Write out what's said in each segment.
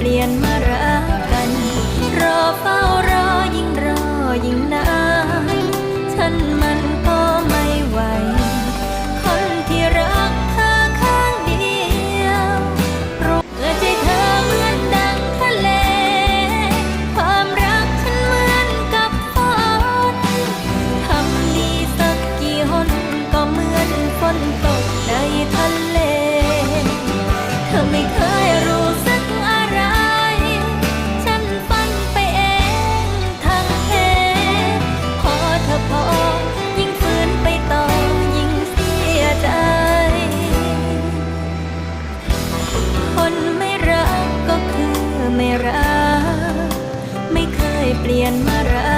เปลี่ยนมารักกัน รอเฝ้ารอยิ่งรอยิ่งนานฉันมันก็ไม่ไหว คนที่รักเธอข้างเดียวเพราะใจเธอเหมือนดังทะเล ความรักฉันเหมือนกับฝนทำดีสักกี่หนก็เหมือนฝนตกในทะเล ลี่ยนมารัก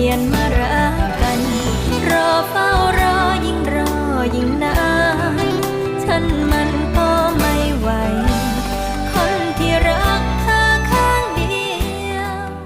Myanmar.